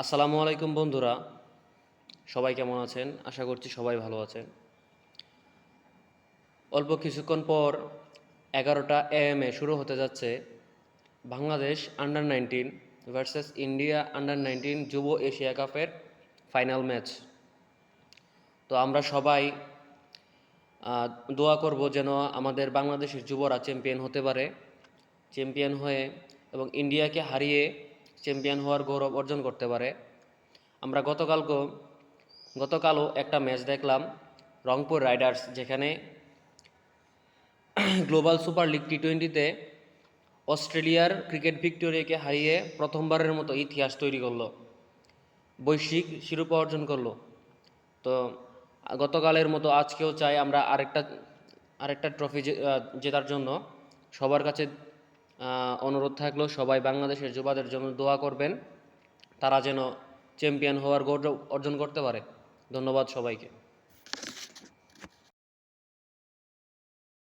আসসালামু আলাইকুম বন্ধুরা। সবাই কেমন আছেন? আশা করছি সবাই ভালো আছেন। অল্প কিছুক্ষণ পর এগারোটা এম এ শুরু হতে যাচ্ছে Bangladesh under nineteen versus India under nineteen যুব এশিয়া কাপের ফাইনাল ম্যাচ তো আমরা সবাই দোয়া করব যেন আমাদের বাংলাদেশের যুবরা চ্যাম্পিয়ন হতে পারে। চ্যাম্পিয়ন হয়ে এবং ইন্ডিয়াকে হারিয়ে চ্যাম্পিয়ন হওয়ার গৌরব অর্জন করতে পারে। আমরা গতকালকে, গতকালও একটা ম্যাচ দেখলাম রংপুর রাইডার্স, যেখানে গ্লোবাল সুপার লিগ টি টোয়েন্টিতে অস্ট্রেলিয়ার ক্রিকেট ভিক্টোরিয়াকে হারিয়ে প্রথমবারের মতো ইতিহাস তৈরি করল, বৈশ্বিক শিরোপা অর্জন করল। তো গতকালের মতো আজকেও চাই আমরা আরেকটা আরেকটা ট্রফি জেতার জন্য। সবার কাছে অনুরোধ থাকল, সবাই বাংলাদেশের যুবাদের জন্য দোয়া করবেন, তারা যেন চ্যাম্পিয়ন হওয়ার গৌরব অর্জন করতে পারে। ধন্যবাদ সবাইকে।